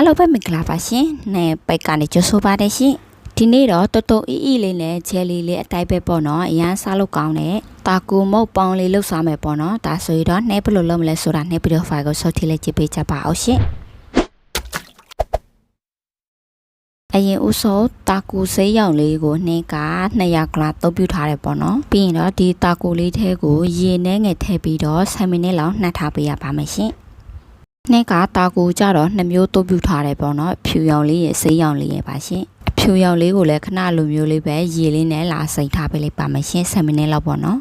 အားလုံးပဲမင်္ဂလာပါရှင်။နဲ့ပိုက်ကနေကြိုဆိုပါတယ်ရှင်။ဒီနေ့တော့တော်တော်အီအီလေးနဲ့ဂျယ်လီလေးအတိုင်းပဲပေါ့နော်။အရန်စားလို့ကောင်းတဲ့တာကူမုတ်ပေါင်းလေးလှုပ်စားမယ်ပေါ့နော်။ဒါဆိုရင်တော့နှဲဘယ်လိုလုပ်မလဲဆိုတာနှဲဗီဒီယိုဖိုင်ကိုဆော့ထည့်လိုက်ကြည့်ပေးကြပါအောင်ရှင်။အရင်ဥစောတာကူဆေးရောင်လေးကိုနှင်းက200ကလသုံးပြထားတယ်ပေါ့နော်ပြီးရင်တော့ဒီတာကူလေးထဲကိုရေနဲ့ငယ်ထည့်ပြီးတော့7မိနစ်လောက်နှက်ထားပေးရပါမယ်ရှင် နှင်းကတာကူကြတော့2မျိုးသုံးပြထားတယ်ပေါ့နော်ဖြူရောင်လေးရဲ့ဆေးရောင်လေးရဲ့ပါရှင်အဖြူရောင်လေးကိုလည်းခဏလိုမျိုးလေးပဲရေလေးနဲ့လာစိတ်ထားပေးလိုက်ပါမယ်ရှင်7မိနစ်လောက်ပေါ့နော်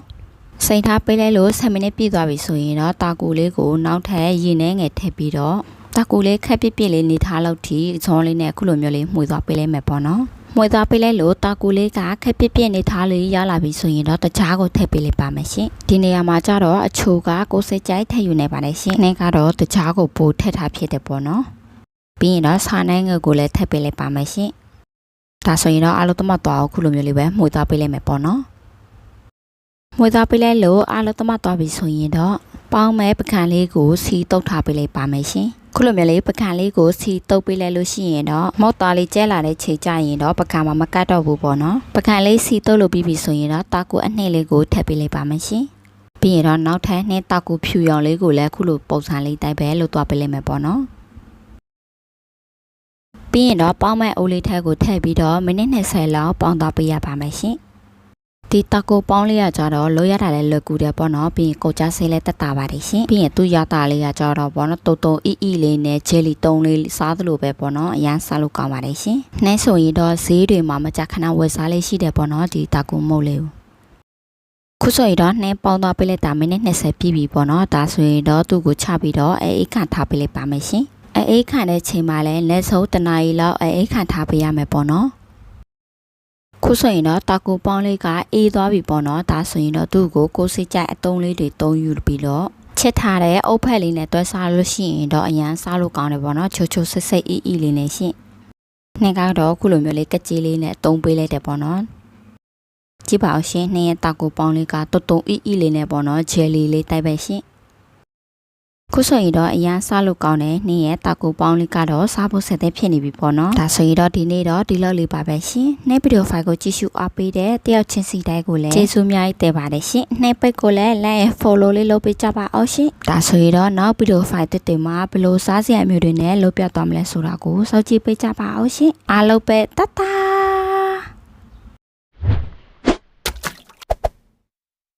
စိတ်ထားပေးလိုက်လို့7မိနစ်ပြည့်သွားပြီဆိုရင်တော့တာကူလေးကိုနောက်ထပ်ရေနဲ့ငယ်ထည့်ပြီးတော့တာကူလေးခက်ပြစ်ပြစ်လေးနေထားလို့ထိဇွန်လေးနဲ့အခုလိုမျိုးလေးမှွေသွားပေးလိုက်မယ်ပေါ့နော် မှွေသွားပေးလိုက်လို့တာကူလေးကခက်ပြစ်ပြစ်နေထားလေးရလာပြီဆိုရင်တော့တခြားကိုထည့်ပေးလိုက်ပါမယ်ရှင်ဒီနေရာမှာကျတော့အချိုကကိုစိတ်ကြိုက်ထည့်ယူနေပါတယ်ရှင်နေ့ကတော့တခြားကိုပို့ထည့်ထားဖြစ်တယ်ပေါ့နော်ပြီးရင်တော့ဆာနိုင်ငယ်ကိုလည်းထည့်ပေးလိုက်ပါမယ်ရှင်ဒါဆိုရင်တော့အလုံးသမတ်သွားအောင်အခုလိုမျိုးလေးပဲမှွေသွားပေးလိုက်မယ်ပေါ့နော်မှွေသွားပေးလိုက်လို့အလုံးသမတ်သွားပြီဆိုရင်တော့ပေါင်းမဲ့ပကံလေးကိုစီတုတ်ထားပေးလိုက်ပါမယ်ရှင် ခုလိုမျိုးလေးပကံလေးကိုစီတုတ်ပေးလိုက်လို့ရှိရင်တော့မော့သားလေးကျဲလာတဲ့ခြေကြရင်တော့ပကံမှာမကတ်တော့ဘူးပေါ့နော်ပကံလေးစီတုတ်လို့ပြီးပြီဆိုရင်တော့တာကူအနှဲ့လေးကိုထည့်ပေးလိုက်ပါမယ်ရှင်ပြီးရင်တော့နောက်ထပ်နှင်းတာကူဖြူရောင်လေးကိုလည်းခုလိုပုံစံလေးတိုက်ပဲလို့သွားပေးလိုက်မယ်ပေါ့နော်ပြီးရင်တော့ပေါင်းမဲ့အိုးလေးထက်ကိုထည့်ပြီးတော့မိနစ်20လောက်ပေါင်းသွားပေးရပါမယ်ရှင် ဒီတကူပေါင်းလေးကကြတော့လိုရတာလည်းလွယ်ကူတယ်ပေါ့နော်ပြီးရင်ကိုကြဆေးလည်းတက်တာပါတယ်ရှင်ပြီးရင်သူ့ရတာလေးကကြတော့ပေါ့နော်တုံတုံအီအီလေးနဲ့ဂျယ်လီတုံးလေးစားသလိုပဲပေါ့နော်အရန်စားလို့ကောင်းပါတယ်ရှင်နှဲဆိုရင်တော့ဈေးတွေမှာမကြခဏဝယ်စားလေးရှိတယ်ပေါ့နော်ဒီတကူမုတ်လေးကိုခုဆိုရင်တော့နှဲပေါင်းသွားပေးလိုက်တာမိနစ်20ပြည့်ပြီပေါ့နော်ဒါဆိုရင်တော့သူ့ကိုချပြီးတော့အဲအိတ်ခန့်ထားပေးလိုက်ပါမယ်ရှင်အဲအိတ်ခန့်တဲ့ချိန်မှာလည်းလက်စုပ်တနားရီလောက်အဲအိတ်ခန့်ထားပေးရမယ်ပေါ့နော် ခုဆိုရင်တော့တာကိုပေါင်းလေးကအေးသွားပြီပေါ့နော်ဒါဆိုရင်တော့သူ့ကိုကိုစိတ်ကြိုက်အတုံးလေးတွေတုံးယူပြီးတော့ချက်ထားတဲ့အုပ်ဖက်လေးနဲ့တွဲစားလို့ရှိရင်တော့အရန်စားလို့ကောင်းတယ်ပေါ့နော်ချိုချိုဆစ်ဆစ်အီအီလေးနဲ့ရှင်နှစ်ကတော့ခုလိုမျိုးလေးကကြေးလေးနဲ့တုံးပေးလိုက်တယ်ပေါ့နော်ကြည့်ပါအောင်ရှင်နှစ်ရဲ့တာကိုပေါင်းလေးကတုံတုံအီအီလေးနဲ့ပေါ့နော်ဂျယ်လီလေးတိုက်ပဲရှင် ခုဆိုရင်တော့အရန်စားလို့ကောင်းတယ်နေ့ရဲ့တာကိုပေါင်းလေးကတော့စားဖို့ဆက်တဲ့ဖြစ်နေပြီပေါ့နော်ဒါဆိုရင်တော့ဒီနေ့တော့ဒီလောက်လေးပါပဲရှင်နေ့ဗီဒီယိုဖိုင်ကိုကြည့်ရှုအားပေးတဲ့တယောက်ချင်းစီတိုင်းကိုလည်းကျေးဇူးအများကြီးတင်ပါတယ်ရှင်နေ့ပိတ်ကိုလည်း like and follow လေးလုပ်ပေးကြပါအောင်ရှင်ဒါဆိုရင်တော့နောက်ဗီဒီယိုဖိုင်တစ်တင်မှာဘယ်လိုစားစရာမျိုးတွေနဲ့လုပ်ပြသွားမလဲဆိုတာကိုစောင့်ကြည့်ပေးကြပါအောင်ရှင်အားလုံးပဲတတ်တာ